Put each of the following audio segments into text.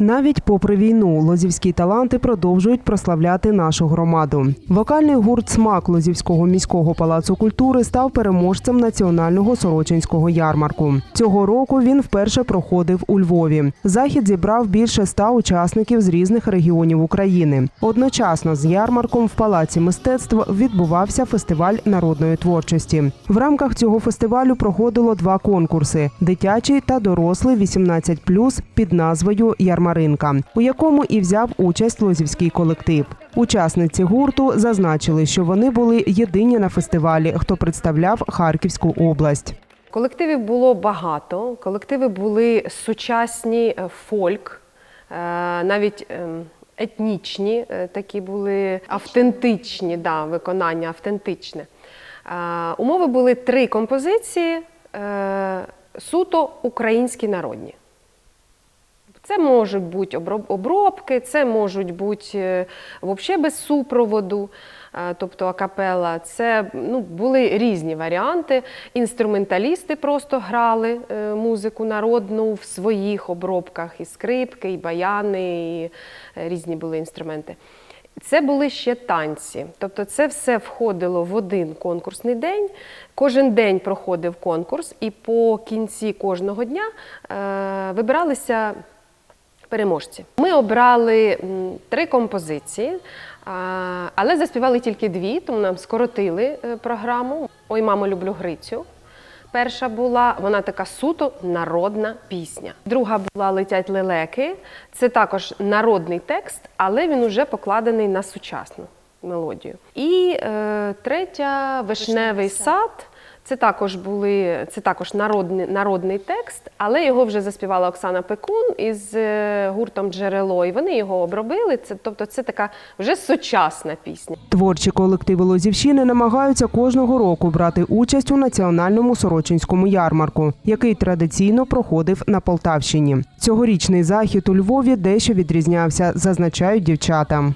Навіть попри війну, лозівські таланти продовжують прославляти нашу громаду. Вокальний гурт Смак Лозівського міського палацу культури став переможцем національного сорочинського ярмарку. Цього року він вперше проходив у Львові. Захід зібрав більше ста учасників з різних регіонів України. Одночасно з ярмарком в палаці мистецтв відбувався фестиваль народної творчості. В рамках цього фестивалю проходило два конкурси: дитячий та дорослий 18+, під назвою Ярмаринка, у якому і взяв участь лозівський колектив. Учасниці гурту зазначили, що вони були єдині на фестивалі, хто представляв Харківську область. Колективів було багато. Колективи були сучасні, е, фольк, е, навіть ем, етнічні, е, такі були автентичні, да, виконання автентичне. Умови були три композиції, суто українські народні. Це можуть бути обробки, це можуть бути взагалі без супроводу, е, тобто акапела. Це ну, були різні варіанти. Інструменталісти просто грали е, музику народну в своїх обробках, і скрипки, і баяни, і е, різні були інструменти. Це були ще танці. Тобто це все входило в один конкурсний день. Кожен день проходив конкурс, і по кінці кожного дня е, вибиралися переможці. Ми обрали три композиції, але заспівали тільки дві, тому нам скоротили е, програму. Ой, мамо, люблю Грицю. Перша була, вона така суто народна пісня. Друга була Летять лелеки. Це також народний текст, але він уже покладений на сучасну мелодію. І е, третя Вишневий сад. Це також були це також народний, народний текст, але його вже заспівала Оксана Пекун із е, гуртом Джерело. І вони його обробили. Це тобто, це така вже сучасна пісня. Творчі колективи Лозівщини намагаються кожного року брати участь у національному сорочинському ярмарку, який традиційно проходив на Полтавщині. Цьогорічний захід у Львові дещо відрізнявся, зазначають дівчата.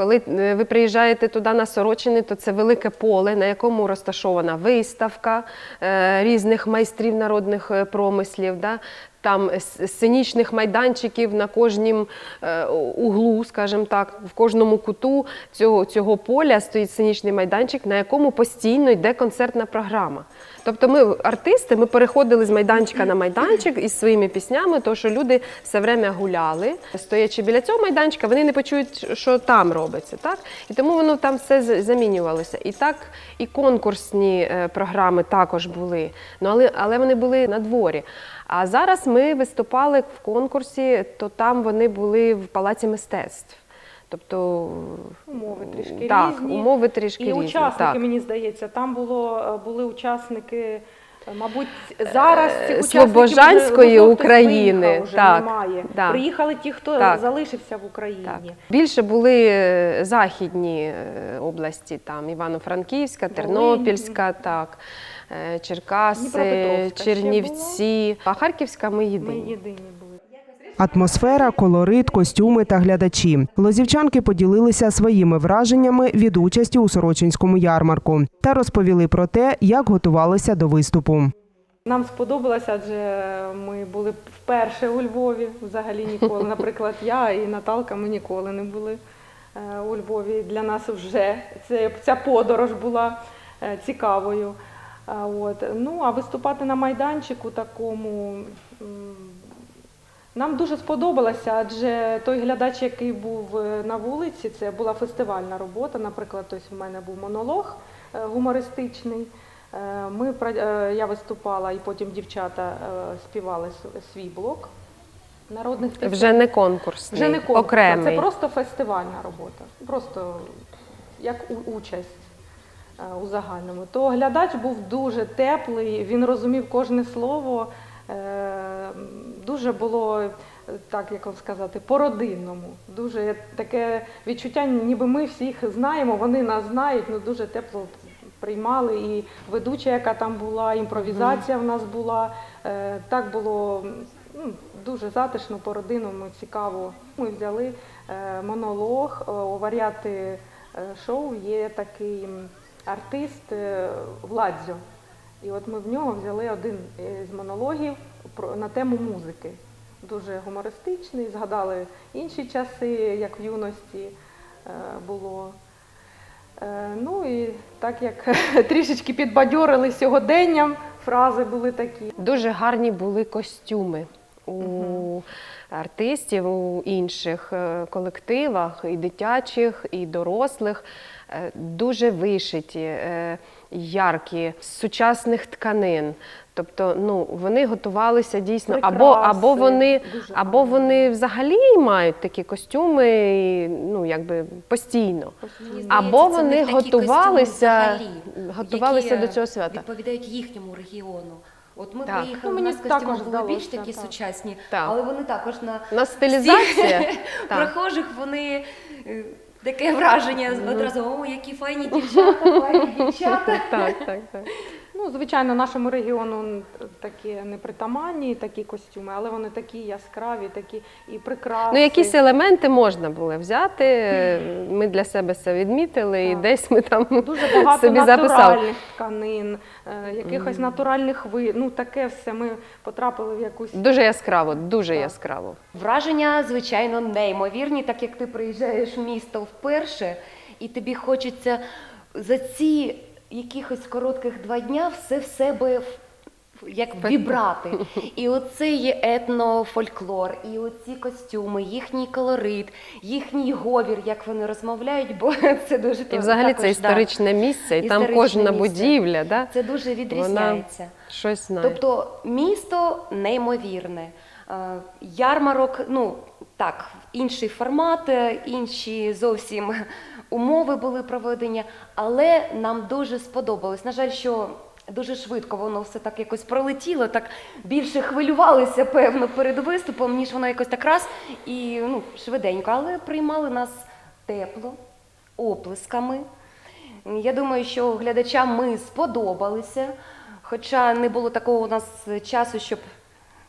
Коли е, ви приїжджаєте туди на Сорочини, то це велике поле, на якому розташована виставка е, різних майстрів народних е, промислів. Там сценічних майданчиків на кожнім е, углу, скажімо так, в кожному куту цього, цього поля стоїть сценічний майданчик, на якому постійно йде концертна програма. Тобто ми, артисти, ми переходили з майданчика на майданчик із своїми піснями, тому що люди все время гуляли, стоячи біля цього майданчика, вони не почують, що там робиться. Так? І тому воно там все замінювалося. І так, і конкурсні е, програми також були, ну, але, але вони були на дворі. А зараз ми виступали в конкурсі, то там вони були в Палаці мистецтв. Тобто Умови трішки так, різні. умови трішки І різні. учасники, так. мені здається, там було, е, були учасники, е, мабуть, зараз цих Е, Слобожанської України, вже так, немає. да. Приїхали ті, хто Так. залишився в Україні. Так. Більше були е, західні е, області, там Івано-Франківська, Тернопільська, так, е, Черкаси, Чернівці. А Харківська ми Ми єдині. єдині були. Атмосфера, колорит, костюми та глядачі. Лозівчанки поділилися своїми враженнями від участі у Сорочинському ярмарку та розповіли про те, як готувалися до виступу. Нам сподобалося, адже ми були вперше у Львові, взагалі ніколи. Наприклад, я і Наталка ми ніколи не були е, у Львові. Для нас вже це, ця подорож була е, цікавою. От. Ну, а виступати на майданчику такому нам дуже сподобалося, адже той глядач, який був е, на вулиці, це була фестивальна робота. Наприклад, ось у мене був монолог е, гумористичний. Е, Ми, я виступала, і потім дівчата співали свій блок народних пісень. Вже не конкурсний, Вже не конкурс, окремий. Це просто фестивальна робота, просто як участь у загальному. То глядач був дуже теплий, він розумів кожне слово. е, Дуже було, е, так як вам сказати, по-родинному. Дуже таке відчуття, ніби ми всіх знаємо, вони нас знають, ну дуже тепло приймали. І ведуча, яка там була, імпровізація в нас була. Е, Так було ну, дуже затишно, по-родинному, цікаво. Ми взяли е, монолог, е, у варіати е, шоу є такий артист е, Владзьо. І от ми в нього взяли один з монологів на тему музики. дуже гумористичний. Згадали інші часи, як в юності е, було. Е, Ну і так як трішечки підбадьорили сьогоденням, фрази були такі. Дуже гарні були костюми у артистів, у інших е, колективах, і дитячих, і дорослих. Е, Дуже вишиті, е, яркі, з сучасних тканин. Тобто, ну вони готувалися дійсно, або, або вони, або вони взагалі мають такі костюми, і, ну якби постійно. Мені Або це вони готувалися- взагалі, готувалися які до цього свята. Відповідають їхньому регіону. От ми Так. приїхали, Ну, у нас були більш такі так. сучасні, Так. але вони також на На стилізація всіх так. прохожих вони е, таке враження одразу, о, які файні дівчата, файні дівчата. так, так, так. Ну, звичайно, нашому регіону такі непритаманні такі костюми, але вони такі яскраві, такі і прекрасні. Ну, якісь елементи можна було взяти. Ми для себе це відмітили, і Так. десь ми там Дуже багато собі записали. натуральних тканин, е, якихось натуральних ви. Ну таке все. Ми потрапили в якусь Дуже яскраво, дуже Так. яскраво. Враження, звичайно, неймовірні, так як ти приїжджаєш в місто вперше, і тобі хочеться за ці якихось коротких два дня все в себе як вібрати. І оцей етнофольклор, і оці костюми, їхній колорит, їхній говір, як вони розмовляють, бо це дуже І взагалі також, це да, історичне місце, і там Історичне кожна місце. будівля, да? Це дуже відрізняється. щось знає. Тобто місто неймовірне. Е, Ярмарок, ну так, інший формат, е, інші зовсім умови були проведення, але нам дуже сподобалось. На жаль, що дуже швидко воно все так якось пролетіло, так більше хвилювалися, певно, перед виступом, ніж воно якось так раз і ну, швиденько, але приймали нас тепло, оплесками. Я думаю, що глядачам ми сподобалися, хоча не було такого у нас часу, щоб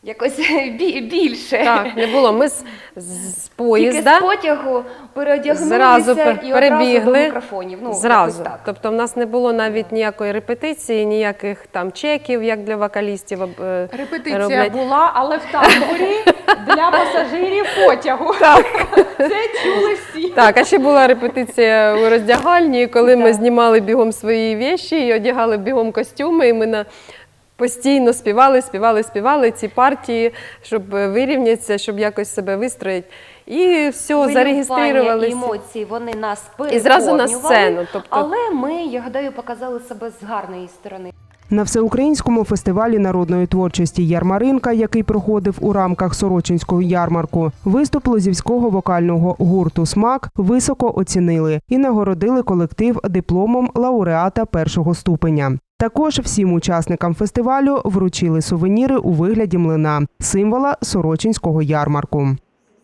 якось бі- більше. Так, не було. Ми з, з Тільки поїзда з потягу переодягнулися зразу пер- і одразу до мікрофонів. Ну, зразу. якось так. Тобто в нас не було навіть ніякої репетиції, ніяких там чеків, як для вокалістів. е, репетиція роблять. була, але в таборі для пасажирів потягу. Так. Це чули всі. Так, а ще була репетиція у роздягальні, коли ми знімали бігом свої віші і одягали бігом костюми, і ми на постійно співали, співали, співали ці партії, щоб е, вирівнятися, щоб якось себе вистроїти. І все, зареєструвалися. емоції вони нас І зразу на сцену, тобто- Але ми, я гадаю, показали себе з гарної сторони. На всеукраїнському фестивалі народної творчості Ярмаринка, який проходив у рамках Сорочинського ярмарку, виступ лозівського вокального гурту Смак високо оцінили і нагородили колектив дипломом лауреата першого ступеня. Також всім учасникам фестивалю вручили сувеніри у вигляді млина, символа Сорочинського ярмарку.